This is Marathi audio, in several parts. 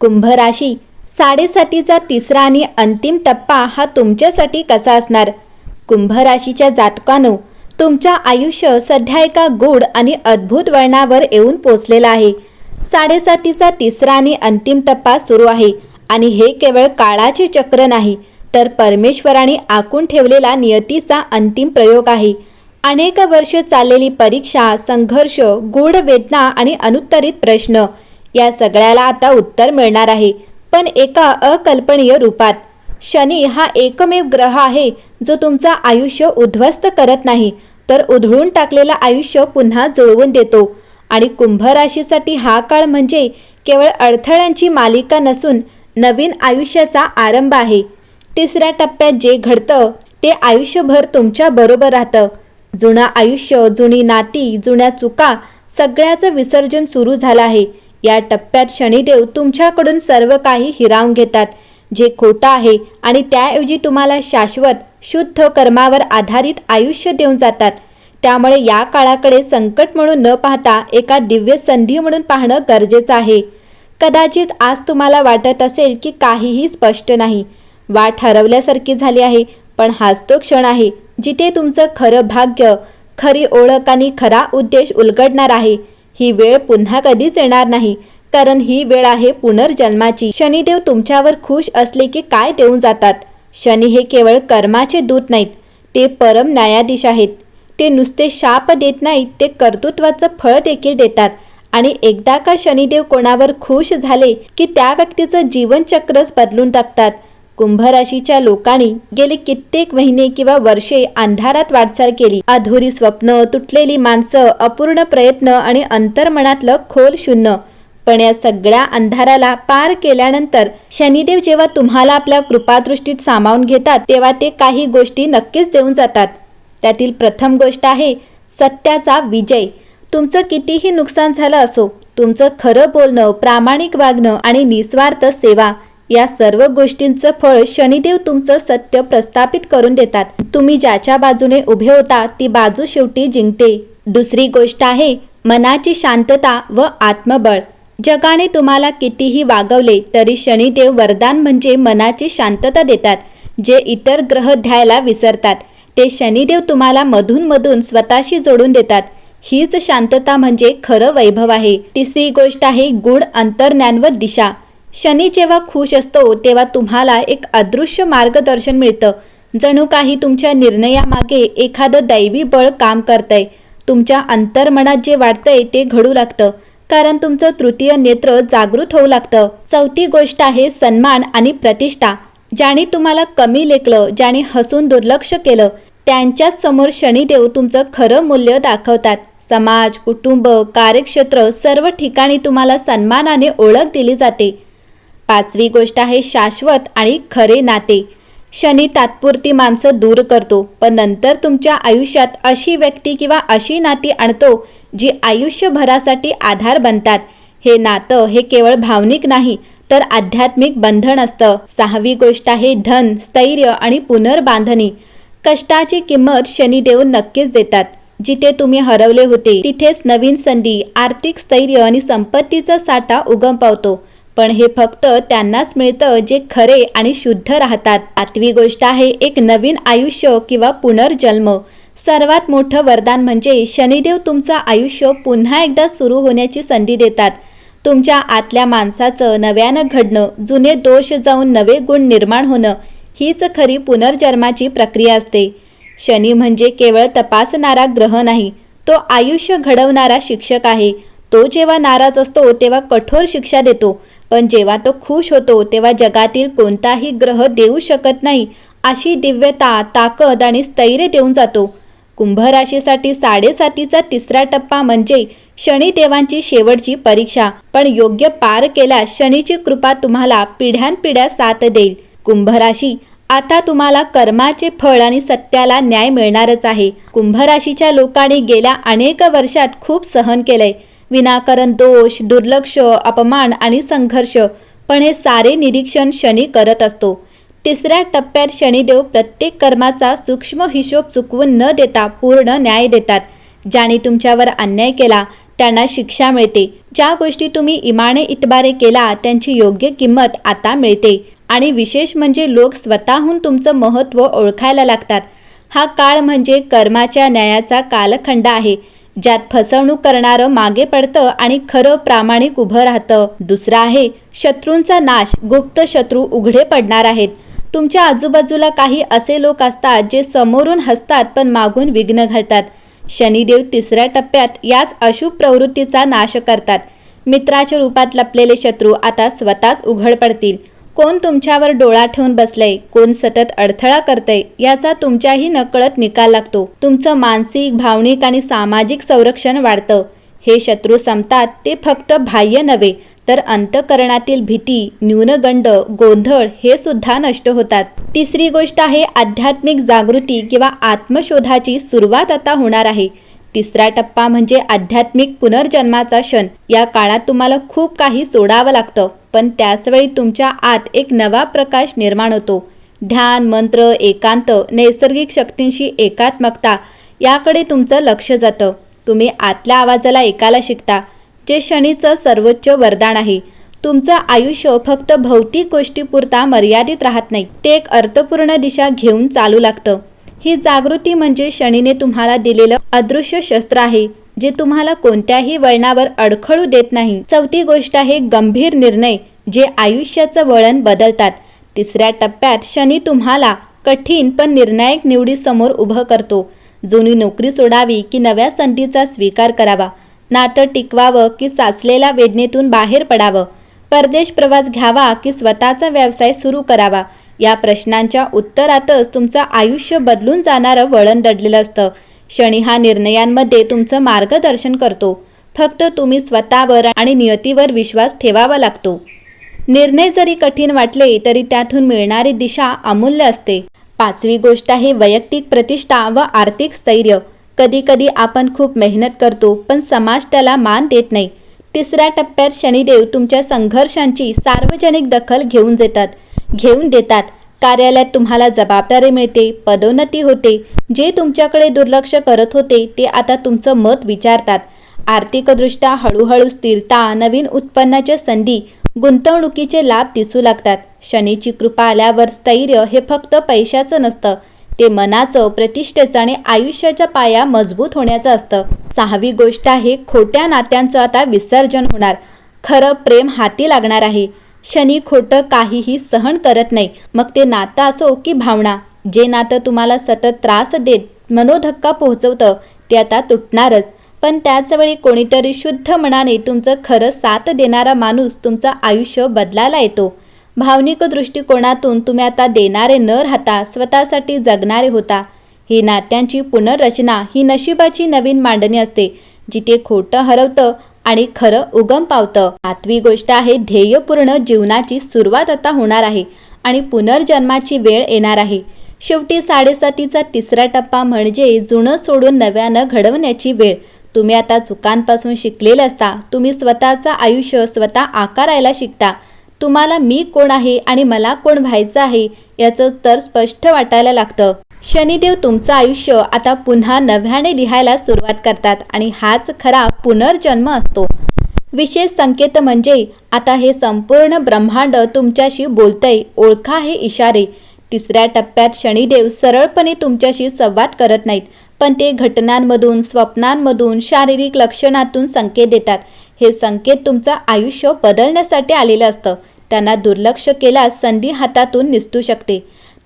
कुंभ राशी साडेसातीचा तिसरा आणि अंतिम टप्पा हा तुमच्यासाठी कसा असणार? कुंभ राशीच्या जातकानो तुमच्या आयुष्य सध्या एका गूढ आणि अद्भुत वळणावर येऊन पोचलेलं आहे. साडेसातीचा तिसरा आणि अंतिम टप्पा सुरू आहे आणि हे केवळ काळाचे चक्र नाही तर परमेश्वराने आखून ठेवलेला नियतीचा अंतिम प्रयोग आहे. अनेक वर्ष चाललेली परीक्षा संघर्ष गूढ वेदना आणि अनुत्तरित प्रश्न या सगळ्याला आता उत्तर मिळणार आहे. पण एका अकल्पनीय रूपात शनी हा एकमेव ग्रह आहे जो तुमचं आयुष्य उद्ध्वस्त करत नाही तर उधळून टाकलेलं आयुष्य पुन्हा जुळवून देतो. आणि कुंभ राशीसाठी हा काळ म्हणजे केवळ अडथळ्यांची मालिका नसून नवीन आयुष्याचा आरंभ आहे. तिसऱ्या टप्प्यात जे घडतं ते आयुष्यभर तुमच्या बरोबर राहतं. जुनं आयुष्य जुनी नाती जुन्या चुका सगळ्याचं विसर्जन सुरू झालं आहे. या टप्प्यात शनिदेव तुमच्याकडून सर्व काही हिरावून घेतात जे खोटं आहे आणि त्याऐवजी तुम्हाला शाश्वत शुद्ध कर्मावर आधारित आयुष्य देऊन जातात. त्यामुळे या काळाकडे संकट म्हणून न पाहता एका दिव्य संधी म्हणून पाहणं गरजेचं आहे. कदाचित आज तुम्हाला वाटत असेल की काहीही स्पष्ट नाही. वाट हरवल्यासारखी झाली आहे पण हाच तो क्षण आहे जिथे तुमचं खरं भाग्य खरी ओळख आणि खरा उद्देश उलगडणार आहे. ही वेळ पुन्हा कधीच येणार नाही. कारण ही वेळ आहे पुनर्जन्माची. शनिदेव तुमच्यावर खुश असले की काय देऊन जातात? शनी हे केवळ कर्माचे दूत नाहीत ते परम न्यायाधीश आहेत. ते नुसते शाप देत नाहीत ते कर्तृत्वाचं फळ देखील देतात. आणि एकदा का शनिदेव कोणावर खुश झाले की त्या व्यक्तीचं जीवनचक्रच बदलून टाकतात? कुंभराशीच्या लोकांनी गेली कित्येक महिने किंवा वर्षे अंधारात वाटचाल केली. अधुरी स्वप्न तुटलेली माणसं अपूर्ण प्रयत्न आणि अंतर्मनातलं खोल शून्य. पण या सगळ्या अंधाराला पार केल्यानंतर शनिदेव जेव्हा तुम्हाला आपल्या कृपादृष्टीत सामावून घेतात तेव्हा ते काही गोष्टी नक्कीच देऊन जातात. त्यातील प्रथम गोष्ट आहे सत्याचा विजय. तुमचं कितीही नुकसान झालं असो तुमचं खरं बोलणं प्रामाणिक वागणं आणि निस्वार्थ सेवा या सर्व गोष्टींचं फळ शनिदेव तुमचं सत्य प्रस्थापित करून देतात. तुम्ही ज्याच्या बाजूने उभे होता ती बाजू शेवटी जिंकते. दुसरी गोष्ट आहे मनाची शांतता व आत्मबळ. जगाने तुम्हाला कितीही वागवले तरी शनिदेव वरदान म्हणजे मनाची शांतता देतात जे इतर ग्रह द्यायला विसरतात. ते शनिदेव तुम्हाला मधून मधून स्वतःशी जोडून देतात. हीच शांतता म्हणजे खरं वैभव आहे. तिसरी गोष्ट आहे गुढ अंतर्ज्ञान व दिशा. शनी जेव्हा खुश असतो तेव्हा तुम्हाला एक अदृश्य मार्गदर्शन मिळतं. जणू काही तुमच्या निर्णयामागे एखादं दैवी बळ काम करतंय. तुमच्या अंतर्मनात जे वाटतंय ते घडू लागतं. कारण तुमचं तृतीय नेत्र जागृत होऊ लागतं. चौथी गोष्ट आहे सन्मान आणि प्रतिष्ठा. ज्याने तुम्हाला कमी लेखलं ज्याने हसून दुर्लक्ष केलं त्यांच्याच समोर शनिदेव तुमचं खरं मूल्य दाखवतात. समाज कुटुंब कार्यक्षेत्र सर्व ठिकाणी तुम्हाला सन्मानाने ओळख दिली जाते. पाचवी गोष्ट आहे शाश्वत आणि खरे नाते. शनी तात्पुरती माणसं दूर करतो पण नंतर तुमच्या आयुष्यात अशी व्यक्ती किंवा अशी नाती आणतो जी आयुष्यभरासाठी आधार बनतात. हे नातं हे केवळ भावनिक नाही तर आध्यात्मिक बंधन असतं. सहावी गोष्ट आहे धन स्थैर्य आणि पुनर्बांधणी. कष्टाची किंमत शनिदेव नक्कीच देतात. जिथे तुम्ही हरवले होते तिथेच नवीन संधी आर्थिक स्थैर्य आणि संपत्तीचा साठा उगम पावतो पण हे फक्त त्यांनाच मिळतं जे खरे आणि शुद्ध राहतात. आठवी गोष्ट आहे एक नवीन आयुष्य किंवा पुनर्जन्म. सर्वात मोठं वरदान म्हणजे शनिदेव तुमचं आयुष्य पुन्हा एकदा सुरू होण्याची संधी देतात. तुमच्या आतल्या माणसाचं नव्यानं घडणं जुने दोष जाऊन नवे गुण निर्माण होणं हीच खरी पुनर्जन्माची प्रक्रिया असते. शनी म्हणजे केवळ तपासणारा ग्रह नाही तो आयुष्य घडवणारा शिक्षक आहे. तो जेव्हा नाराज असतो तेव्हा कठोर शिक्षा देतो. पण जेव्हा तो खुश होतो तेव्हा जगातील कोणताही ग्रह देऊ शकत नाही. अशी दिव्यता ताकद आणि स्थैर्य देऊन जातो. कुंभ राशीसाठी साडेसातीचा तिसरा टप्पा म्हणजे शनिदेवांची शेवटची परीक्षा. पण योग्य पार केल्यास शनीची कृपा तुम्हाला पिढ्यानपिढ्या साथ देईल. कुंभ राशी आता तुम्हाला कर्माचे फळ आणि सत्याला न्याय मिळणारच आहे. कुंभ राशीच्या लोकांनी गेल्या अनेक वर्षात खूप सहन केलंय. विनाकारण दोष दुर्लक्ष अपमान आणि संघर्ष पण हे सारे निरीक्षण शनी करत असतो. तिसऱ्या टप्प्यात शनिदेव प्रत्येक कर्माचा सूक्ष्म हिशोब चुकवून न देता पूर्ण न्याय देतात. ज्याने तुमच्यावर अन्याय केला त्यांना शिक्षा मिळते. ज्या गोष्टी तुम्ही इमाने इतबारे केला त्यांची योग्य किंमत आता मिळते. आणि विशेष म्हणजे लोक स्वतःहून तुमचं महत्त्व ओळखायला लागतात. हा काळ म्हणजे कर्माच्या न्यायाचा कालखंड आहे. ज्यात फसवणूक करणारं मागे पडतं आणि खरं प्रामाणिक उभं राहतं. दुसरं आहे शत्रूंचा नाश गुप्त शत्रू उघडे पडणार आहेत. तुमच्या आजूबाजूला काही असे लोक असतात जे समोरून हसतात पण मागून विघ्न घालतात. शनिदेव तिसऱ्या टप्प्यात याच अशुभ प्रवृत्तीचा नाश करतात. मित्राच्या रूपात लपलेले शत्रू आता स्वतःच उघड पडतील. कोण तुमच्यावर डोळा ठेवून बसलंय? कोण सतत अडथळा करतंय? याचा तुमच्याही नकळत निकाल लागतो. तुमचं मानसिक भावनिक आणि सामाजिक संरक्षण वाढतं. हे शत्रू संपतात ते फक्त बाह्य नव्हे तर अंतकरणातील भीती न्यूनगंड गोंधळ हे सुद्धा नष्ट होतात. तिसरी गोष्ट आहे आध्यात्मिक जागृती किंवा आत्मशोधाची सुरुवात आता होणार आहे. तिसरा टप्पा म्हणजे आध्यात्मिक पुनर्जन्माचा क्षण. या काळात तुम्हाला खूप काही सोडावं लागतं पण त्याचवेळी तुमच्या आत एक नवा प्रकाश निर्माण होतो. ध्यान मंत्र एकांत नैसर्गिक शक्तींशी एकात्मकता याकडे तुमचं लक्ष जातं. तुम्ही आतल्या आवाजाला ऐकायला शिकता जे शनीचं सर्वोच्च वरदान आहे. तुमचं आयुष्य फक्त भौतिक गोष्टीपुरता मर्यादित राहत नाही. ते एक अर्थपूर्ण दिशा घेऊन चालू लागतं. ही जागृती म्हणजे शनीने तुम्हाला दिलेलं अदृश्य शस्त्र आहे जे तुम्हाला कोणत्याही वळणावर अडखळू देत नाही. चौथी गोष्ट आहे गंभीर निर्णय जे आयुष्याचं वळण बदलतात. तिसऱ्या टप्प्यात शनी तुम्हाला कठीण पण निर्णायक निवडी समोर उभं करतो. जुनी नोकरी सोडावी की नव्या संधीचा स्वीकार करावा. नातं टिकवावं की साचलेल्या वेदनेतून बाहेर पडावं. परदेश प्रवास घ्यावा की स्वतःचा व्यवसाय सुरू करावा. या प्रश्नांच्या उत्तरातच तुमचं आयुष्य बदलून जाणारं वळण दडलेलं असतं. शनी हा निर्णयांमध्ये तुमचं मार्गदर्शन करतो. फक्त तुम्ही स्वतःवर आणि नियतीवर विश्वास ठेवावा लागतो. निर्णय जरी कठीण वाटले तरी त्यातून मिळणारी दिशा अमूल्य असते. पाचवी गोष्ट आहे वैयक्तिक प्रतिष्ठा व आर्थिक स्थैर्य. कधी कधी आपण खूप मेहनत करतो पण समाज त्याला मान देत नाही. तिसऱ्या टप्प्यात शनिदेव तुमच्या संघर्षांची सार्वजनिक दखल घेऊन देतात. घेऊन देतात. कार्यालयात तुम्हाला जबाबदारी मिळते पदोन्नती होते. जे तुमच्याकडे दुर्लक्ष करत होते ते आता तुमचं मत विचारतात. आर्थिकदृष्ट्या हळूहळू स्थिरता नवीन उत्पन्नाच्या संधी गुंतवणुकीचे लाभ दिसू लागतात. शनीची कृपा आल्यावर स्थैर्य हे फक्त पैशाचं नसतं. ते मनाचं प्रतिष्ठेचं आणि आयुष्याच्या पाया मजबूत होण्याचं असतं. सहावी गोष्ट आहे खोट्या नात्यांचं आता विसर्जन होणार. खरं प्रेम हाती लागणार आहे. शनी खोटं काहीही सहन करत नाही. मग ते नातं असो की भावना जे नातं तुम्हाला सतत त्रास देत मनोधक्का पोहोचवतं ते आता तुटणारच. पण त्याचवेळी कोणीतरी शुद्ध मनाने तुमचं खरं साथ देणारा माणूस तुमचं आयुष्य बदलायला येतो. भावनिक दृष्टिकोनातून तुम्ही आता देणारे न राहता स्वतःसाठी जगणारे होता. ही नात्यांची पुनर्रचना ही नशिबाची नवीन मांडणी असते. जिथे खोटं हरवतं आणि खरं उगम पावतं. सातवी गोष्ट आहे ध्येयपूर्ण जीवनाची सुरुवात आता होणार आहे आणि पुनर्जन्माची वेळ येणार आहे. शेवटी साडेसातीचा तिसरा टप्पा म्हणजे जुनं सोडून नव्यानं घडवण्याची वेळ. तुम्ही आता चुकांपासून शिकलेले असता तुम्ही स्वतःचं आयुष्य स्वतः आकारायला शिकता. तुम्हाला मी कोण आहे आणि मला कोण व्हायचं आहे याचं तर स्पष्ट वाटायला लागतं. शनिदेव तुमचं आयुष्य आता पुन्हा नव्याने लिहायला सुरुवात करतात आणि हाच खरा पुनर्जन्म असतो. विशेष संकेत म्हणजे आता हे संपूर्ण ब्रह्मांड तुमच्याशी बोलतंय ओळखा हे इशारे. तिसऱ्या टप्प्यात शनिदेव सरळपणे तुमच्याशी संवाद करत नाहीत पण ते घटनांमधून स्वप्नांमधून शारीरिक लक्षणातून संकेत देतात. हे संकेत तुमचं आयुष्य बदलण्यासाठी आलेलं असतं. त्यांना दुर्लक्ष केल्यास संधी हातातून निसटू शकते.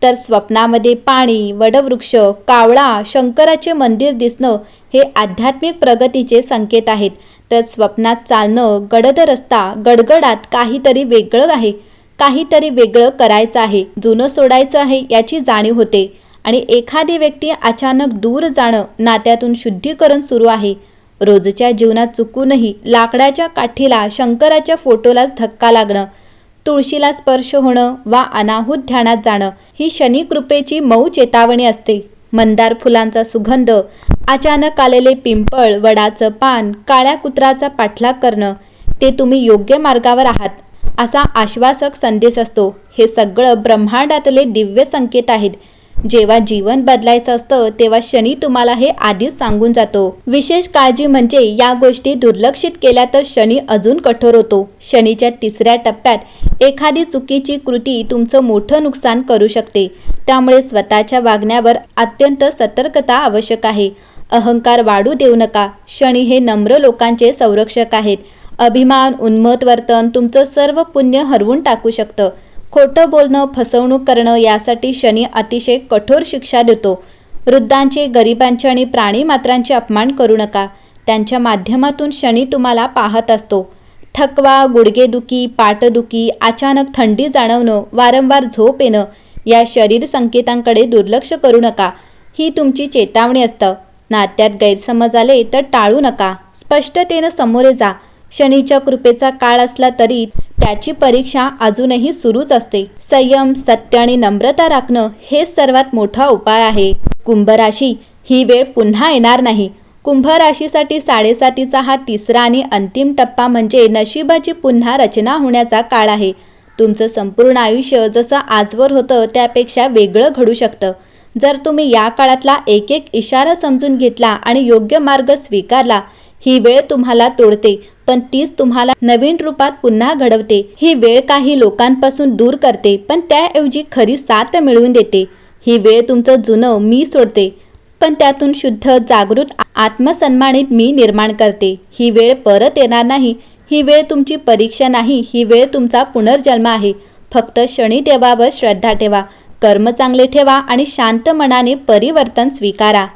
तर स्वप्नामध्ये पाणी वडवृक्ष कावळा शंकराचे मंदिर दिसणं हे आध्यात्मिक प्रगतीचे संकेत आहेत. तर स्वप्नात चालणं गडद रस्ता गडगडात काहीतरी वेगळं आहे. काहीतरी वेगळं करायचं आहे. जुनं सोडायचं आहे याची जाणीव होते. आणि एखादी व्यक्ती अचानक दूर जाणं नात्यातून शुद्धीकरण सुरू आहे. रोजच्या जीवनात चुकूनही लाकडाच्या काठीला शंकराच्या फोटोलाच धक्का लागणं तुळशीला स्पर्श होणं वा अनाहूत ध्यानात जाणं ही शनी कृपेची मऊ चेतावणी असते. मंदार फुलांचा सुगंध अचानक आलेले पिंपळ वडाचं पान काळ्या कुत्राचा पाठलाग करणं ते तुम्ही योग्य मार्गावर आहात असा आश्वासक संदेश असतो. हे सगळं ब्रह्मांडातले दिव्य संकेत आहेत. जेव्हा जीवन बदलायचं असतं तेव्हा शनी तुम्हाला हे आधीच सांगून जातो. विशेष काळजी म्हणजे या गोष्टी दुर्लक्षित केल्या तर शनी अजून कठोर होतो. शनीच्या तिसऱ्या टप्प्यात एखादी चुकीची कृती तुमचं मोठं नुकसान करू शकते. त्यामुळे स्वतःच्या वागण्यावर अत्यंत सतर्कता आवश्यक आहे. अहंकार वाढू देऊ नका. शनी हे नम्र लोकांचे संरक्षक आहेत. अभिमान उन्मत वर्तन तुमचं सर्व पुण्य हरवून टाकू शकतं. खोटं बोलणं फसवणूक करणं यासाठी शनी अतिशय कठोर शिक्षा देतो. वृद्धांचे गरिबांचे आणि प्राणीमात्रांचे अपमान करू नका. त्यांच्या माध्यमातून शनी तुम्हाला पाहत असतो. थकवा गुडघेदुखी पाठदुखी अचानक थंडी जाणवणं वारंवार झोप येणं या शरीर संकेतांकडे दुर्लक्ष करू नका. ही तुमची चेतावणी असतं. नात्यात गैरसमज आले तर टाळू नका. स्पष्टतेनं सामोरे जा. शनीच्या कृपेचा काळ असला तरी त्याची परीक्षा अजूनही सुरूच असते. संयम सत्य आणि नम्रता राखणं हे सर्वात मोठा उपाय आहे. कुंभ राशी ही वेळ पुन्हा येणार नाही. कुंभ राशीसाठी साडेसातीचा हा तिसरा आणि अंतिम टप्पा म्हणजे नशिबाची पुन्हा रचना होण्याचा काळ आहे. तुमचं संपूर्ण आयुष्य जसं आजवर होतं त्यापेक्षा वेगळं घडू शकतं. जर तुम्ही या काळातला एक एक इशारा समजून घेतला आणि योग्य मार्ग स्वीकारला ही वेळ तुम्हाला तोडते. पण तीच तुम्हाला नवीन रूपात पुन्हा घडवते. ही वेळ काही लोकांपासून दूर करते पण त्याऐवजी खरी साथ मिळवून देते. ही वेळ तुमचं जुनं मी सोडते पण त्यातून शुद्ध जागृत आत्मसन्मानित मी निर्माण करते. ही वेळ परत येणार नाही ही वेळ तुमची परीक्षा नाही ही वेळ तुमचा पुनर्जन्म आहे. फक्त शनिदेवावर श्रद्धा ठेवा कर्म चांगले ठेवा आणि शांत मनाने परिवर्तन स्वीकारा.